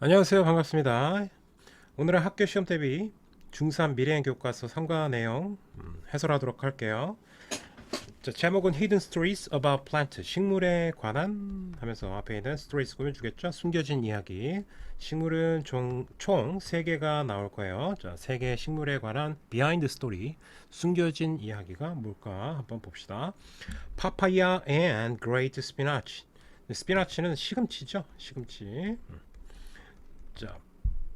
안녕하세요. 반갑습니다. 오늘은 학교 시험 대비 중3 미래행 교과서 3과 내용 음, 해설하도록 할게요. 자, 제목은 Hidden Stories About Plant, 식물에 관한 하면서 앞에 있는 stories 꾸며주겠죠. 숨겨진 이야기. 식물은 총, 총 3개가 나올 거예요. 자, 3개의 식물에 관한 behind story, 숨겨진 이야기가 뭘까 한번 봅시다. Papaya and Great Spinach. 스피나치는 시금치죠. 시금치. 음. 자,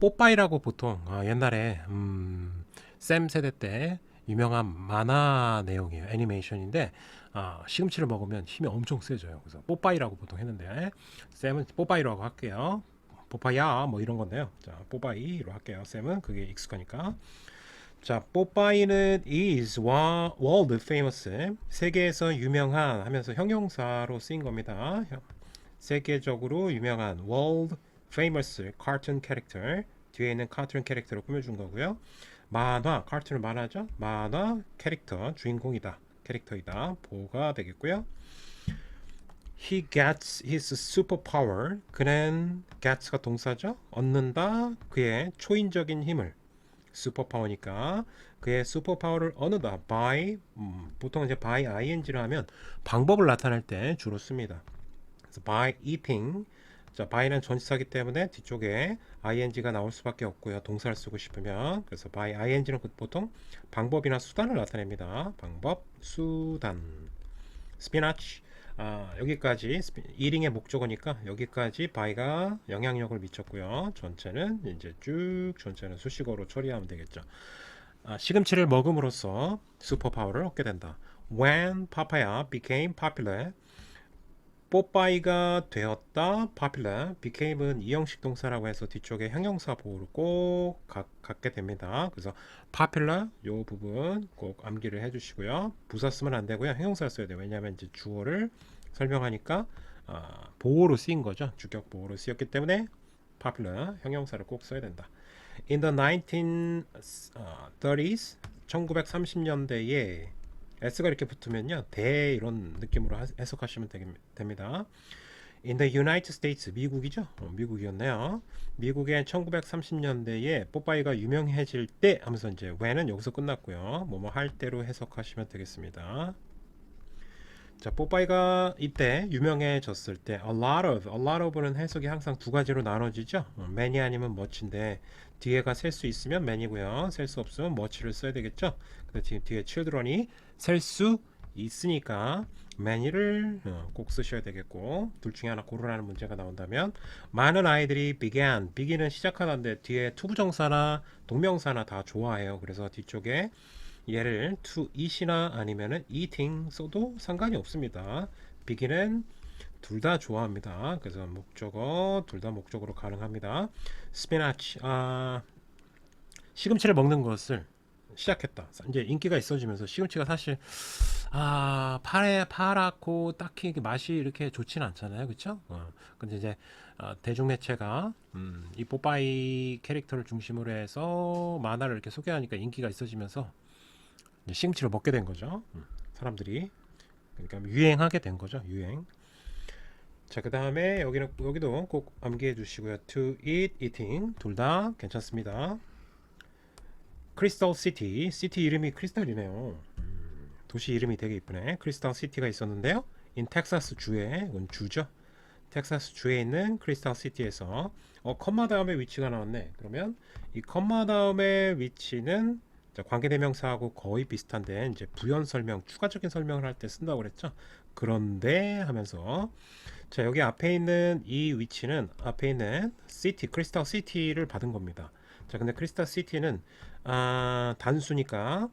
뽀빠이라고 보통 아, 옛날에 음, 쌤 세대 때 유명한 만화 내용이에요. 애니메이션인데 아, 시금치를 먹으면 힘이 엄청 세져요. 그래서 뽀빠이라고 보통 했는데 쌤은 뽀빠이라고 할게요. 뽀빠야 뭐 이런 건데요. 자, 뽀빠이로 할게요. 쌤은 그게 익숙하니까. 자, 뽀빠이는 is world famous 세계에서 유명한 하면서 형용사로 쓰인 겁니다. 형- 세계적으로 유명한 world famous cartoon 뒤에 있는 카툰 캐릭터로 꾸며준 거고요. 만화, 카툰은 만화죠. 만화 캐릭터 주인공이다. 캐릭터이다. 보가 되겠고요. He gets his superpower. 그는 gets가 동사죠. 얻는다. 그의 초인적인 힘을. 슈퍼파워니까 그의 슈퍼파워를 얻는다. by 음, 보통 이제 by ing를 하면 방법을 나타낼 때 주로 씁니다. 그래서 by eating 자, by는 전치사기 때문에 뒤쪽에 ing가 나올 수밖에 없고요. 동사를 쓰고 싶으면 그래서 by ing는 보통 방법이나 수단을 나타냅니다. 방법, 수단. 스피나치 아, 여기까지 이링의 목적어니까 여기까지 by가 영향력을 미쳤고요. 전체는 이제 쭉 전체는 수식어로 처리하면 되겠죠. 아, 시금치를 먹음으로써 슈퍼 파워를 얻게 된다. When papaya became popular 뽀빠이가 되었다. popular became은 이형식 동사라고 해서 뒤쪽에 형용사 보호를 꼭 가, 갖게 됩니다. 그래서 popular 요 부분 꼭 암기를 해 주시고요. 부사 쓰면 안 되고요. 형용사를 써야 돼요. 왜냐하면 이제 주어를 설명하니까 아, 보호로 쓰인 거죠. 주격 보호로 쓰였기 때문에 popular 형용사를 꼭 써야 된다. In the 1930s 1930년대에 s가 이렇게 붙으면요 대 이런 느낌으로 하- 해석하시면 되겠- 됩니다. In the United States 미국이죠? 어, 미국이었네요. 미국의 1930년대에 뽀빠이가 유명해질 때 하면서 이제 when은 여기서 끝났고요. 뭐뭐 할 때로 해석하시면 되겠습니다. 자, 뽀빠이가 이때 유명해졌을 때 a lot of, a lot of는 해석이 항상 두 가지로 나눠지죠. 어, many 아니면 much인데 뒤에가 셀 수 있으면 many고요. 셀 수 없으면 much를 써야 되겠죠. 근데 지금 뒤에 children이 셀 수 있으니까 many를 어, 꼭 쓰셔야 되겠고 둘 중에 하나 고르라는 문제가 나온다면 많은 아이들이 began, begin은 시작하는데 뒤에 투부정사나 동명사나 다 좋아해요. 그래서 뒤쪽에 얘를 to eat이나 아니면은 eating 써도 상관이 없습니다. begin은 둘 다 좋아합니다. 그래서 목적어 둘 다 목적으로 가능합니다. spinach 아 시금치를 먹는 것을 시작했다. 이제 인기가 있어지면서 시금치가 사실 아 파래 파랗고 딱히 맛이 이렇게 좋지는 않잖아요, 그렇죠? 어, 근데 이제 어, 대중 매체가 음, 이 뽀빠이 캐릭터를 중심으로 해서 만화를 이렇게 소개하니까 인기가 있어지면서 이제 시금치를 먹게 된 거죠. 음, 사람들이 그러니까 유행하게 된 거죠, 유행. 자, 그 다음에 여기는 여기도 꼭 암기해 주시고요. To eat, eating 둘 다 괜찮습니다. 크리스탈 시티, 시티 이름이 크리스탈이네요. 음, 도시 이름이 되게 이쁘네. 크리스탈 시티가 있었는데요. 인 텍사스 주에, 이건 주죠. 텍사스 주에 있는 크리스탈 시티에서 어, 컴마 다음에 위치가 나왔네. 그러면 이 컴마 다음에 위치는 자, 관계대명사하고 거의 비슷한데 이제 부연 설명, 추가적인 설명을 할 때 쓴다고 그랬죠. 그런데 하면서 자 여기 앞에 있는 이 위치는 앞에 있는 시티, 크리스탈 시티를 받은 겁니다. 자 근데 크리스탈 시티는 아, 단수니까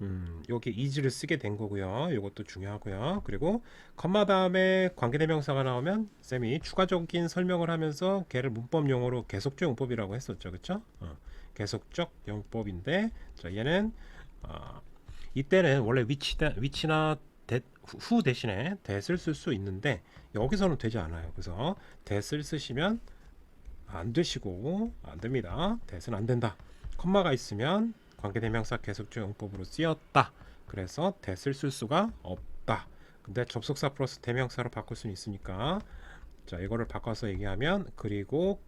음, 여기 is를 쓰게 된 거고요. 이것도 중요하고요. 그리고 컴마 다음에 관계대명사가 나오면 쌤이 추가적인 설명을 하면서 걔를 문법 용어로 계속적 용법이라고 했었죠. 그쵸? 어, 계속적 용법인데 자 얘는 어, 이때는 원래 위치, 위치나 대, 후 대신에 that을 쓸 수 있는데 여기서는 되지 않아요. 그래서 that을 쓰시면 안 되시고 안 됩니다. that은 안 된다. 컴마가 있으면 관계대명사 계속적 용법으로 쓰였다. 그래서 that을 쓸 수가 없다. 근데 접속사 플러스 대명사로 바꿀 수는 있으니까 자 이거를 바꿔서 얘기하면 그리고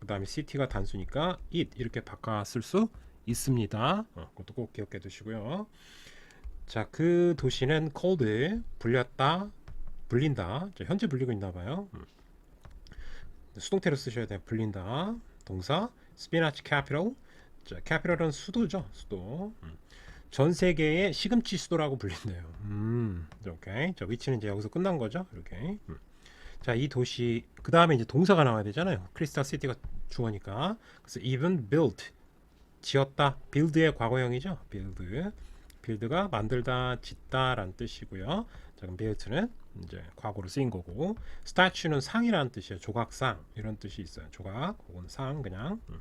그 다음에 city가 단수니까 it 이렇게 쓸수 있습니다. 어, 그것도 꼭 기억해 두시고요. 자, 그 도시는 cold 불렸다, 불린다. 자, 현재 불리고 있나 봐요. 음. 수동태로 쓰셔야 돼요. 불린다. 동사 spinach capital. 자, capital은 수도죠. 수도. 음. 전 세계의 시금치 수도라고 불린대요. 음, 오케이. 자, 위치는 이제 여기서 끝난 거죠. 이렇게. 음. 자, 이 도시 그 다음에 이제 동사가 나와야 되잖아요. 크리스탈 시티가 주어니까. 그래서 even built 지었다. build의 과거형이죠. build. build가 만들다, 짓다라는 뜻이고요. 자, 그럼 built는 이제 과거로 쓰인 거고, statue는 상이라는 뜻이에요. 조각상 이런 뜻이 있어요. 조각, 혹은 상 그냥. 음.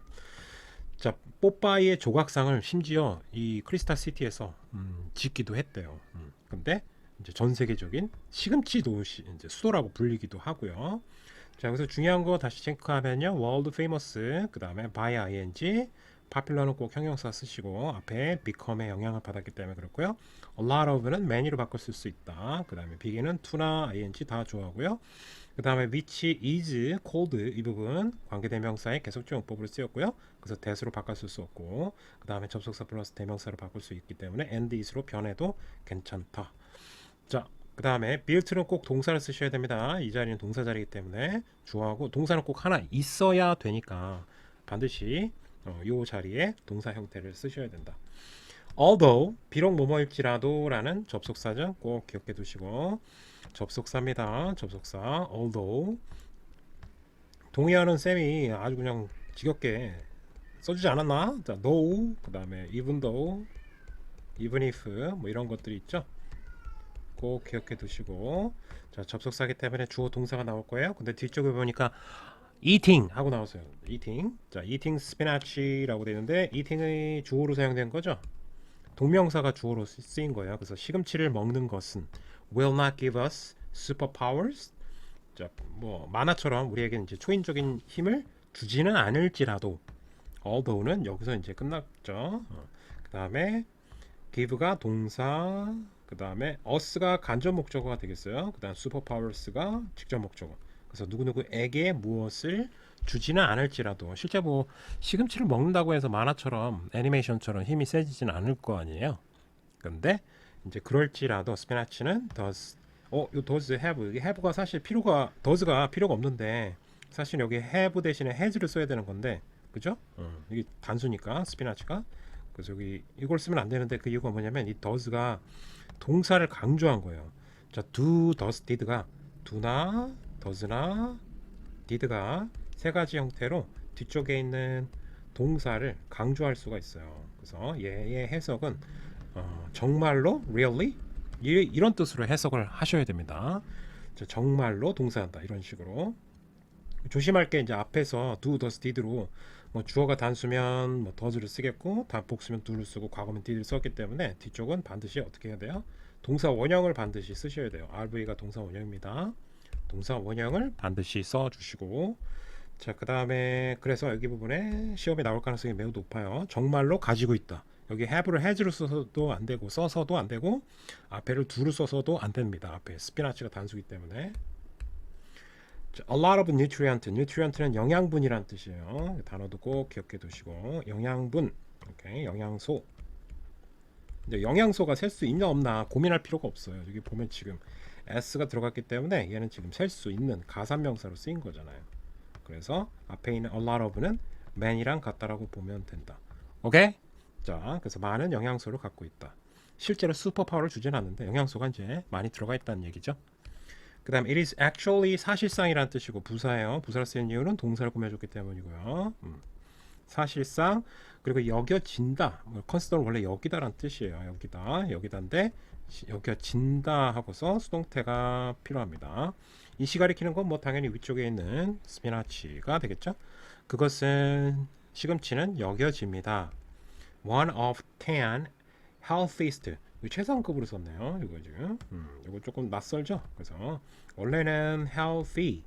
자, 뽀빠이의 조각상을 심지어 이 크리스탈 시티에서 음, 짓기도 했대요. 음. 근데 이제 전 세계적인 시금치 도시 이제 수도라고 불리기도 하고요. 자, 그래서 중요한 거 다시 체크하면요. world famous 그다음에 by ing popular는 꼭 형용사 쓰시고 앞에 become의 영향을 받았기 때문에 그렇고요. a lot of는 many로 바꿔 쓸 수 있다. 그 다음에 begin은 to나 ing 다 좋아하고요. 그 다음에 which is cold 이 부분 관계대명사의 계속적 용법으로 쓰였고요. 그래서 that으로 바꿔 쓸 수 없고 그 다음에 접속사 플러스 대명사로 바꿀 수 있기 때문에 and is로 변해도 괜찮다. 자, 그 다음에 built는 꼭 동사를 쓰셔야 됩니다. 이 자리는 동사 자리이기 때문에 주어하고 동사는 꼭 하나 있어야 되니까 반드시 어, 요 자리에 동사 형태를 쓰셔야 된다. although 비록 뭐뭐일지라도라는 접속사죠. 꼭 기억해 두시고 접속사입니다. 접속사 although 동의하는 쌤이 아주 그냥 지겹게 써주지 않았나? 자, though 그 다음에 even though, even if 뭐 이런 것들이 있죠. 꼭 기억해 두시고 자 접속사기 때문에 주어 동사가 나올 거예요. 근데 뒤쪽에 보니까 eating 하고 나왔어요. eating 자 eating spinach라고 되는데 eating의 주어로 사용된 거죠. 동명사가 주어로 쓰- 쓰인 거예요. 그래서 시금치를 먹는 것은 will not give us superpowers. 자, 뭐 만화처럼 우리에게 이제 초인적인 힘을 주지는 않을지라도 although는 여기서 이제 끝났죠. 어. 그다음에 give가 동사, 그다음에 us가 간접 목적어가 되겠어요. 그다음 superpowers가 직접 목적어. 그래서 누구누구에게 무엇을 주지는 않을지라도 실제 뭐 시금치를 먹는다고 해서 만화처럼 애니메이션처럼 힘이 세지진 않을 거 아니에요. 근데 이제 그럴지라도 스피나치는 does 어, 요 does 여기 have가 사실 필요가 does가 필요가 없는데 사실 여기 have 대신에 has를 써야 되는 건데 그죠? 어, 이게 단수니까 스피나치가 그래서 여기 이걸 쓰면 안 되는데 그 이유가 뭐냐면 이 does가 동사를 강조한 거예요. 자, do, does, did가 do나 does나 did가 세 가지 형태로 뒤쪽에 있는 동사를 강조할 수가 있어요. 그래서 얘의 해석은 어, 정말로 really 이, 이런 뜻으로 해석을 하셔야 됩니다. 자, 정말로 동사한다 이런 식으로 조심할 게 이제 앞에서 do, does, did로 뭐 주어가 단수면 뭐 does를 쓰겠고 다 복수면 do를 쓰고 과거면 did를 썼기 때문에 뒤쪽은 반드시 어떻게 해야 돼요? 동사 원형을 반드시 쓰셔야 돼요. RV가 동사 원형입니다. 동사 원형을 반드시 써주시고 자, 그 다음에 그래서 여기 부분에 시험에 나올 가능성이 매우 높아요. 정말로 가지고 있다. 여기 have를 has로 써서도 안 되고 써서도 안 되고 앞에를 do를 써서도 안 됩니다. 앞에 스피나치가 단수기 때문에 자, a lot of nutrient. nutrient는 영양분이란 뜻이에요. 단어도 꼭 기억해 두시고 영양분, 오케이, 영양소. 이제 영양소가 셀 수 있냐 없나 고민할 필요가 없어요. 여기 보면 지금 s가 들어갔기 때문에 얘는 지금 셀 수 있는 가산명사로 쓰인 거잖아요. 그래서 앞에 있는 a lot of는 man이랑 같다라고 보면 된다. 오케이? 자, 그래서 많은 영양소를 갖고 있다. 실제로 슈퍼 파워를 주진 않는데 영양소가 이제 많이 들어가 있다는 얘기죠. 그 다음 it is actually 사실상이라는 뜻이고 부사예요. 부사를 쓰는 이유는 동사를 꾸며줬기 때문이고요. 음. 사실상 그리고 여겨진다. 뭐 consider 원래 여기다라는 뜻이에요. 여기다 여기다인데 시- 여겨진다 하고서 수동태가 필요합니다. 이 시 가리키는 건 뭐 당연히 위쪽에 있는 스피나치가 되겠죠. 그것은 시금치는 여겨집니다. One of ten healthiest 최상급으로 썼네요. 이거 지금 음, 이거 조금 낯설죠. 그래서 원래는 healthy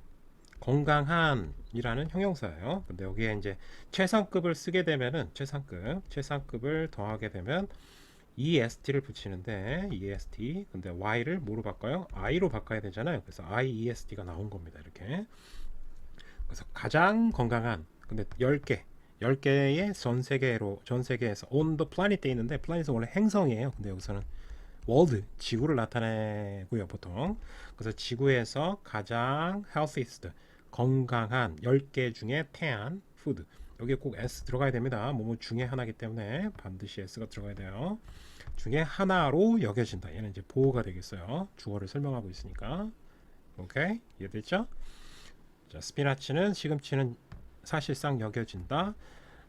건강한이라는 형용사예요. 근데 여기에 이제 최상급을 쓰게 되면은 최상급 최상급을 더하게 되면 est를 붙이는데 est 근데 y를 뭐로 바꿔요? i로 바꿔야 되잖아요. 그래서 iest가 나온 겁니다. 이렇게 그래서 가장 건강한 근데 10개 10개의 전 세계로 전 세계에서 on the planet 돼 있는데 planet은 원래 행성이에요. 근데 여기서는 world 지구를 나타내고요, 보통. 그래서 지구에서 가장 healthiest 건강한 10개 중에 10 food 여기에 꼭 S 들어가야 됩니다. 뭐뭐 중에 하나이기 때문에 반드시 S가 들어가야 돼요. 중에 하나로 여겨진다. 얘는 이제 보호가 되겠어요. 주어를 설명하고 있으니까. 오케이? 이해됐죠? 자, 스피나치는 시금치는 사실상 여겨진다.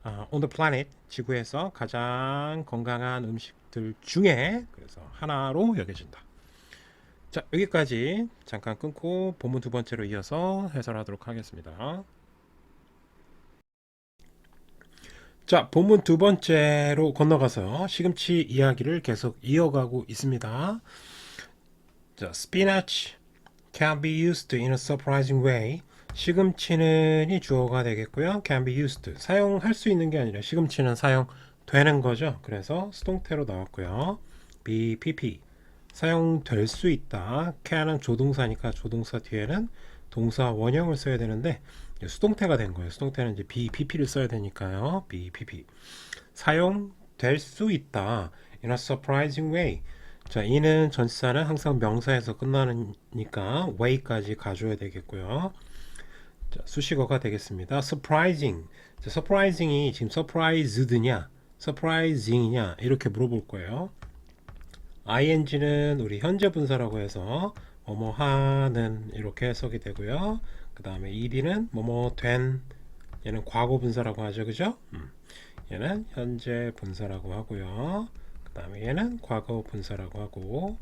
아, on the planet 지구에서 가장 건강한 음식들 중에 그래서 하나로 여겨진다. 자, 여기까지 잠깐 끊고 본문 두 번째로 이어서 해설하도록 하겠습니다. 자, 본문 두 번째로 건너가서 시금치 이야기를 계속 이어가고 있습니다. 자, spinach can be used in a surprising way. 시금치는 이 주어가 되겠고요. can be used. 사용할 수 있는 게 아니라 시금치는 사용되는 거죠. 그래서 수동태로 나왔고요. be, pp. 사용될 수 있다. can은 조동사니까 조동사 뒤에는 동사 원형을 써야 되는데 수동태가 된 거예요. 수동태는 이제 be, pp를 써야 되니까요. be, pp. 사용될 수 있다. in a surprising way. 자, 이는 전치사는 항상 명사에서 끝나니까 way까지 가져야 되겠고요. 자, 수식어가 되겠습니다. surprising. 자, surprising이 지금 surprised냐, surprising이냐 이렇게 물어볼 거예요. ing는 우리 현재 분사라고 해서 뭐뭐 하는 이렇게 해석이 되고요. 그 다음에 ed는 뭐뭐 된 얘는 과거 분사라고 하죠, 그죠? 음. 얘는 현재 분사라고 하고요. 그 다음에 얘는 과거 분사라고 하고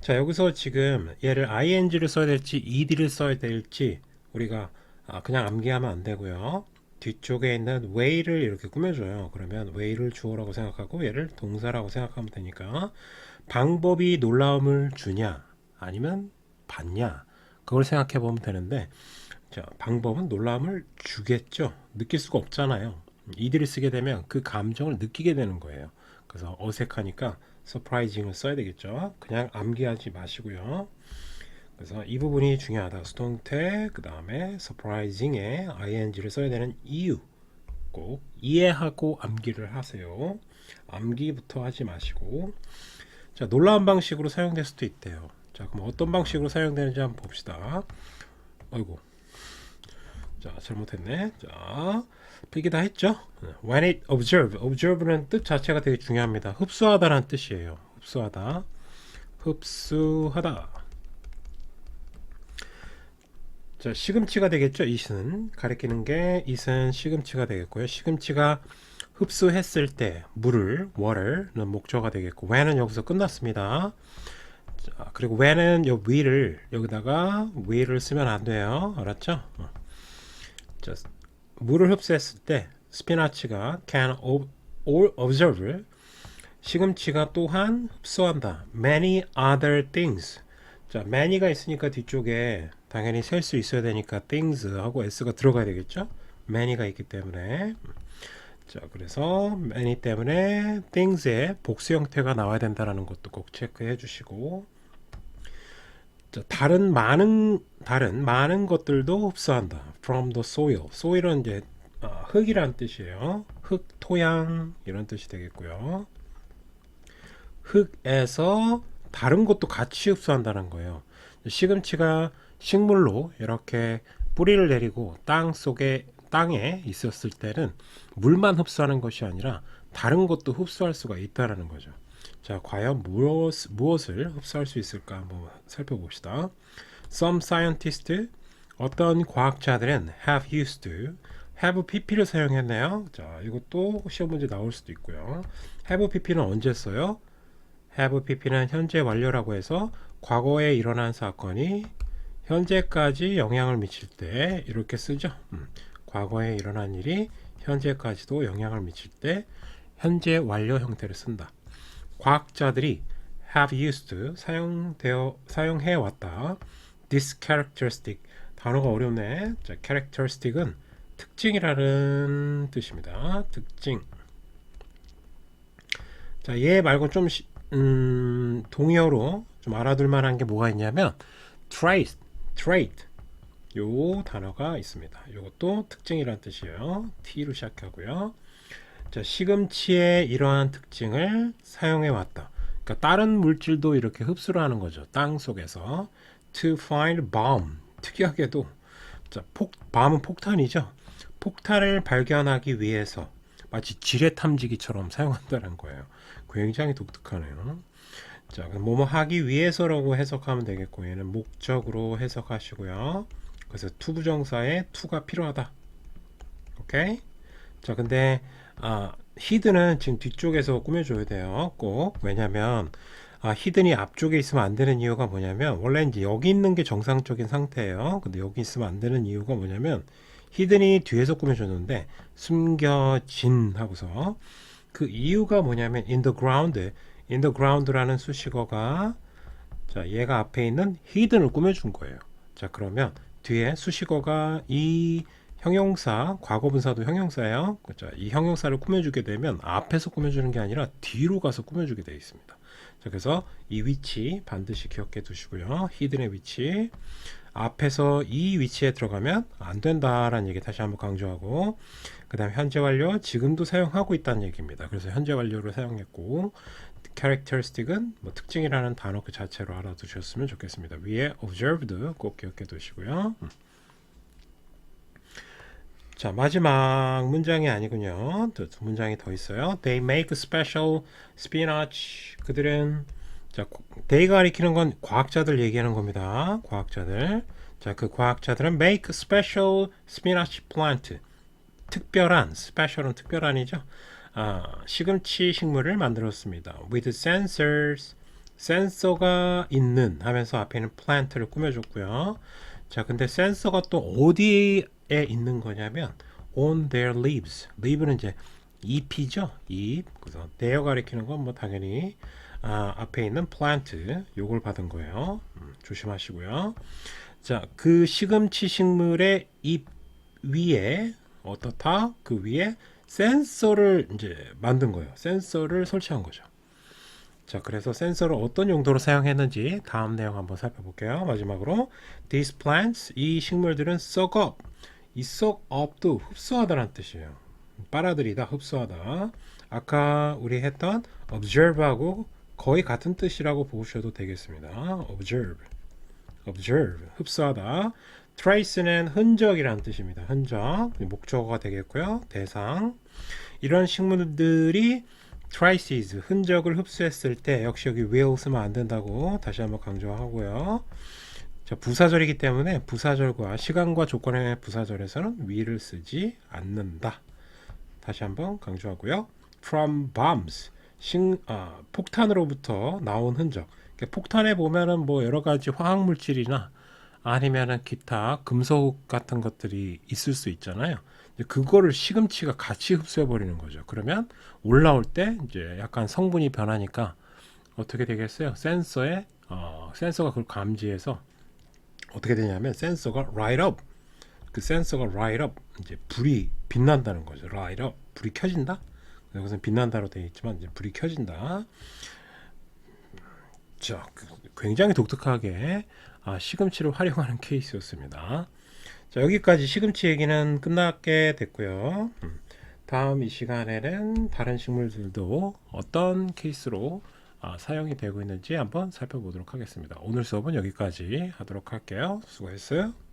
자 여기서 지금 얘를 ing를 써야 될지 ed를 써야 될지 우리가 아, 그냥 암기하면 안 되고요. 뒤쪽에 있는 way를 이렇게 꾸며줘요. 그러면 way를 주어라고 생각하고 얘를 동사라고 생각하면 되니까 방법이 놀라움을 주냐 아니면 받냐 그걸 생각해 보면 되는데 자, 방법은 놀라움을 주겠죠. 느낄 수가 없잖아요. 이들을 쓰게 되면 그 감정을 느끼게 되는 거예요. 그래서 어색하니까 surprising을 써야 되겠죠. 그냥 암기하지 마시고요. 그래서 이 부분이 중요하다. 수동태 그 다음에 surprising에 ing를 써야 되는 이유 꼭 이해하고 암기를 하세요. 암기부터 하지 마시고 자 놀라운 방식으로 사용될 수도 있대요. 자 그럼 어떤 방식으로 사용되는지 한번 봅시다. 아이고 자 잘못했네. 자 필기 다 했죠? When it observe, observe는 뜻 자체가 되게 중요합니다. 흡수하다라는 뜻이에요. 흡수하다, 흡수하다. 자, 시금치가 되겠죠? 이은 가리키는 게 이은 시금치가 되겠고요. 시금치가 흡수했을 때 물을 water는 목조가 되겠고 when은 여기서 끝났습니다. 자, 그리고 when은 요 위를 여기다가 위를 쓰면 안 돼요. 알았죠? 어. 자, 물을 흡수했을 때 스피나치가 can observe 시금치가 또한 흡수한다. many other things. 자, many가 있으니까 뒤쪽에 당연히 셀 수 있어야 되니까 things 하고 s가 들어가야 되겠죠? many가 있기 때문에. 자, 그래서 many 때문에 things의 복수 형태가 나와야 된다라는 것도 꼭 체크해 주시고 자, 다른 많은 다른 많은 것들도 흡수한다. From the soil. soil은 이제 어, 흙이란 뜻이에요. 흙, 토양 이런 뜻이 되겠고요. 흙에서 다른 것도 같이 흡수한다는 거예요. 시금치가 식물로 이렇게 뿌리를 내리고 땅 속에 땅에 있었을 때는 물만 흡수하는 것이 아니라 다른 것도 흡수할 수가 있다라는 거죠. 자, 과연 무엇, 무엇을 흡수할 수 있을까 한번 살펴봅시다. Some scientists, 어떤 과학자들은 have used have pp를 사용했네요. 자, 이것도 시험 문제 나올 수도 있고요. have pp는 언제 써요? have pp는 현재 완료라고 해서 과거에 일어난 사건이 현재까지 영향을 미칠 때 이렇게 쓰죠. 음, 과거에 일어난 일이 현재까지도 영향을 미칠 때 현재 완료 형태를 쓴다. 과학자들이 have used 사용되어 사용해 왔다. This characteristic 단어가 어렵네. 자, characteristic은 특징이라는 뜻입니다. 특징. 자, 얘 말고 좀 시- 음, 동의어로 좀 알아둘 만한 게 뭐가 있냐면 trait, trait 요 단어가 있습니다. 요것도 특징이란 뜻이에요. T로 시작하고요. 자, 시금치의 이러한 특징을 사용해 왔다. 그러니까 다른 물질도 이렇게 흡수를 하는 거죠. 땅 속에서 to find bomb. 특이하게도 자, 폭 bom은 폭탄이죠. 폭탄을 발견하기 위해서 마치 지뢰 탐지기처럼 사용한다는 거예요. 굉장히 독특하네요. 자, 뭐뭐 하기 위해서라고 해석하면 되겠고 얘는 목적으로 해석하시고요. 그래서 투부정사에 투가 필요하다. 오케이? 자, 근데 아, 히든은 지금 뒤쪽에서 꾸며줘야 돼요. 꼭. 왜냐면 아, 히든이 앞쪽에 있으면 안 되는 이유가 뭐냐면 원래 이제 여기 있는 게 정상적인 상태예요. 근데 여기 있으면 안 되는 이유가 뭐냐면 히든이 뒤에서 꾸며줬는데 숨겨진 하고서 그 이유가 뭐냐면 in the ground, in the ground라는 수식어가 자 얘가 앞에 있는 히든을 꾸며준 거예요. 자 그러면 뒤에 수식어가 이 형용사, 과거분사도 형용사예요. 자, 이 형용사를 꾸며주게 되면 앞에서 꾸며주는 게 아니라 뒤로 가서 꾸며주게 되어 있습니다. 자, 그래서 이 위치 반드시 기억해 두시고요. 히든의 위치 앞에서 이 위치에 들어가면 안 된다라는 얘기 다시 한번 강조하고 그 다음 현재 완료 지금도 사용하고 있다는 얘기입니다. 그래서 현재 완료를 사용했고 characteristic은 뭐 특징이라는 단어 그 자체로 알아두셨으면 좋겠습니다. 위에 observed 꼭 기억해 두시고요. 음. 자 마지막 문장이 아니군요. 또두 문장이 더 있어요. They make special spinach. 그들은 자 they가 가리키는 건 과학자들 얘기하는 겁니다. 과학자들. 자 그 과학자들은 make special spinach plant. 특별한 special은 특별한이죠. 아, 시금치 식물을 만들었습니다. with sensors. 센서가 있는 하면서 앞에는 plant를 꾸며줬고요. 자, 근데 센서가 또 어디에 있는 거냐면 on their leaves. leaf는 이제 잎이죠. 잎. 그래서 their 가리키는 건 뭐 당연히 아, 앞에 있는 plant 요걸 받은 거예요. 음, 조심하시고요. 자, 그 시금치 식물의 잎 위에 어떻다? 그 위에 센서를 이제 만든 거예요. 센서를 설치한 거죠. 자, 그래서 센서를 어떤 용도로 사용했는지 다음 내용 한번 살펴볼게요. 마지막으로 these plants 이 식물들은 up 이 suck up도 흡수하다라는 뜻이에요. 빨아들이다, 흡수하다. 아까 우리 했던 observe하고 거의 같은 뜻이라고 보셔도 되겠습니다. observe, observe, 흡수하다. trace는 흔적이라는 뜻입니다. 흔적, 목적어가 되겠고요. 대상. 이런 식물들이 traces, 흔적을 흡수했을 때 역시 여기 will 쓰면 안 된다고 다시 한번 강조하고요. 자, 부사절이기 때문에 부사절과 시간과 조건의 부사절에서는 will을 쓰지 않는다. 다시 한번 강조하고요. from bombs, 신, 아, 폭탄으로부터 나온 흔적. 그러니까 폭탄에 보면은 뭐 여러 가지 화학 물질이나 아니면은 기타 금속 같은 것들이 있을 수 있잖아요. 그거를 시금치가 같이 흡수해 버리는 거죠. 그러면 올라올 때 이제 약간 성분이 변하니까 어떻게 되겠어요? 센서에 어, 센서가 그걸 감지해서 어떻게 되냐면 센서가 light up 그 센서가 light up 이제 불이 빛난다는 거죠. light up 불이 켜진다. 여기서 빛난다로 되어 있지만 이제 불이 켜진다. 자, 그 굉장히 독특하게 아, 시금치를 활용하는 케이스였습니다. 자, 여기까지 시금치 얘기는 끝나게 됐고요. 음, 다음 이 시간에는 다른 식물들도 어떤 케이스로 아, 사용이 되고 있는지 한번 살펴보도록 하겠습니다. 오늘 수업은 여기까지 하도록 할게요. 수고했어요.